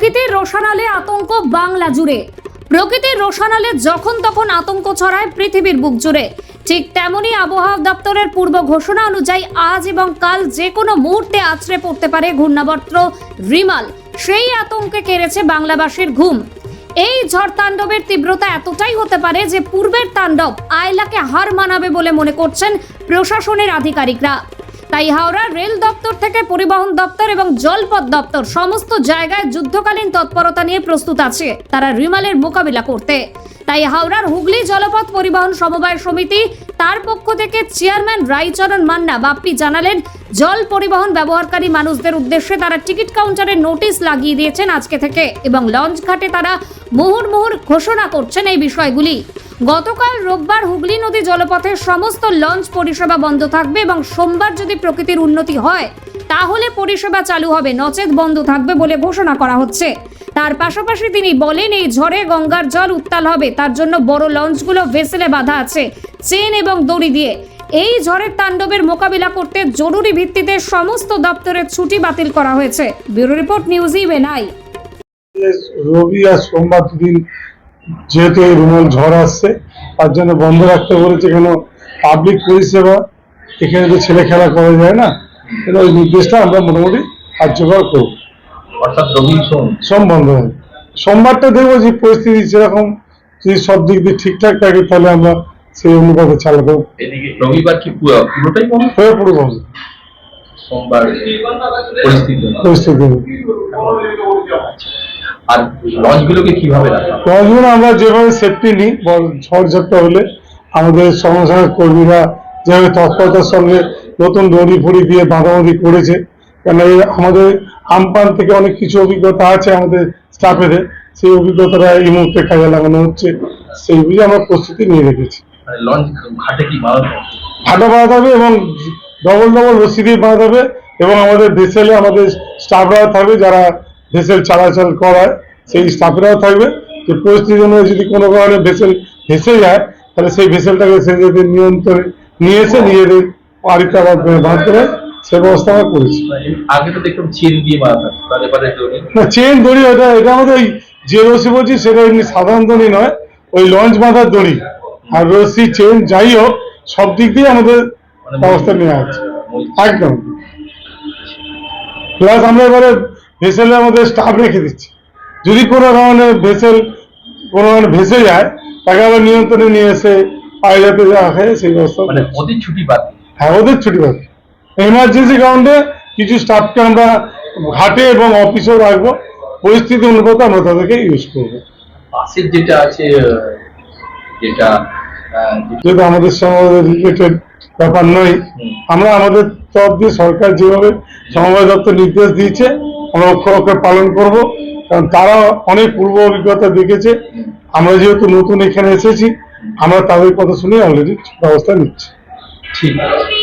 প্রকৃতির রোশানালে আতঙ্ক বাংলা জুড়ে। প্রকৃতির রোশানালে যখন তখন আতঙ্ক ছড়ায় পৃথিবীর বুক জুড়ে। ঠিক তেমনই আবহাওয়া দপ্তরের পূর্ব ঘোষণা অনুযায়ী আজ এবং কাল যে কোনো মুহূর্তে আছড়ে পড়তে পারে ঘূর্ণাবর্ত রিমাল। সেই আতঙ্কে কেড়েছে বাংলাবাসীর ঘুম। এই ঝড় তাণ্ডবের তীব্রতা এতটাই হতে পারে যে পূর্বের তাণ্ডব আয়লাকে হার মানাবে বলে মনে করছেন প্রশাসনের আধিকারিকরা। তাই হাওড়া রেল দপ্তর থেকে পরিবহন দপ্তর এবং জলপথ দপ্তর সমস্ত জায়গায় যুদ্ধকালীন তৎপরতা নিয়ে প্রস্তুত আছে। তারা রিমালের মোকাবিলা করতে। তাই হাওড়ার হুগলি জলপথ পরিবহন সমবায় সমিতি তার পক্ষ থেকে চেয়ারম্যান রাইচরণ মান্না বাপ্পি জানালেন, জল পরিবহন ব্যবহারকারী মানুষদের উদ্দেশ্যে তারা টিকিট কাউন্টারে নোটিশ লাগিয়ে দিয়েছেন আজকে থেকে এবং লঞ্চ ঘাটে তারা মুহুর মুহুর ঘোষণা করছেন এই বিষয়গুলি। গতকাল রোববার হুগলি নদী জলপথের সমস্ত লঞ্চ পরিষেবা বন্ধ থাকবে এবং সোমবার যদি প্রকৃতির উন্নতি হয়, তাহলে পরিষেবা চালু হবে, নচেত বন্ধ থাকবে বলে ঘোষণা করা হচ্ছে। তার পাশাপাশি তিনি বলেন, এই ঝড়ে গঙ্গার জল উত্তাল হবে, তার জন্য বড় লঞ্চগুলো ভেসেলে বাঁধা আছে, চেন এবং দড়ি দিয়ে। এই ঝড়ের তাণ্ডবের মোকাবিলা করতে জরুরি ভিত্তিতে সমস্ত দপ্তরের ছুটি বাতিল করা হয়েছে। ব্যুরো রিপোর্ট নিউজ ইভেনাই রবি আর সোমবার দুদিন যেহেতু এই রুমাল ঝড় আসছে তার জন্য বন্ধ রাখতে বলেছে কেন? পাবলিক পরিষেবা এখানে তো ছেলে খেলা করা যায় না কিন্তু ওই নির্দেশটা আমরা মোটামুটি কার্যকর করব। অর্থাৎ রবি সোম। সোম বন্ধ হবে সোমবারটা দেখব যে পরিস্থিতি যেরকম যদি সব দিক দিয়ে ঠিকঠাক থাকে তাহলে আমরা সেই অনুপাতে চালাবো এদিকে রবিবার কি পুরোটাই বন্ধ? হয়ে পুরো বন্ধ। সোমবার পরিস্থিতি। পরিস্থিতি। আর লঞ্চগুলোকে কীভাবে রাখা হবে? আমরা যেভাবে সেফটি নিই বল- ঝড় ঝাপটা হলে আমাদের সংস্থার কর্মীরা যেভাবে তৎপরতার সঙ্গে নতুন দড়ি ফড়ি দিয়ে বাঁধাবাঁধি করেছে কেন আমাদের আমপান থেকে অনেক কিছু অভিজ্ঞতা আছে আমাদের স্টাফেদের সেই অভিজ্ঞতাটা এই মুহূর্তে কাজে লাগানো হচ্ছে সেই বুঝে আমরা প্রস্তুতি নিয়ে রেখেছি মানে ঘাটে? বাঁধা হবে এবং ডবল ডবল রশি দিয়ে বাঁধা হবে এবং আমাদের ভেসেলে আমাদের স্টাফরাও থাকবে যারা ভেসেল চলাচল করায় সেই স্টাফরাও থাকবে। যে পরিস্থিতি অনুযায়ী যদি কোনো কারণে ভেসেল ভেসে যায় তাহলে সেই ভেসেলটাকে সে যদি নিয়ন্ত্রণে নিয়ে এসে নিজেদের আবার বাঁধতে হয় সে ব্যবস্থা আমরা করেছি। আগে তো দেখতাম চেন দিয়ে না চেন দড়ি ওটা এটা আমাদের ওই যে রশি বলছি সেটা এমনি সাধারণ দড়ি নয় ওই লঞ্চ বাঁধার দড়ি। আর রশি চেন যাই হোক সব দিক দিয়ে আমাদের মানে ব্যবস্থা নেওয়া আছে একদম। প্লাস আমরা এবারে ভেসেলে আমাদের স্টাফ রেখে দিচ্ছি। যদি কোনো কারণে ভেসেল কোনো কারণে ভেসে যায় তাকে আবার নিয়ন্ত্রণে নিয়ে এসে যাতে রাখে সেই ব্যবস্থা। মানে ওদের ছুটি বাদ হ্যাঁ ওদের ছুটি পাবে এমার্জেন্সি কারণে কিছু স্টাফকে আমরা ঘাটে এবং অফিসেও রাখব। পরিস্থিতি অনুপাতে আমরা তাদেরকে ইউজ করব। বাসের যেটা আছে যেটা যেহেতু আমাদের সঙ্গে রিলেটেড ব্যাপার নয় আমরা আমাদের তরফ দিয়ে সরকার যেভাবে সমবায় দপ্তর নির্দেশ দিয়েছে আমরা অক্ষর অক্ষর পালন করব, কারণ তারা অনেক পূর্ব অভিজ্ঞতা দেখেছে। আমরা যেহেতু নতুন এখানে এসেছি, আমরা তাদের কথা শুনে অলরেডি ব্যবস্থা নিচ্ছি। ঠিক আছে।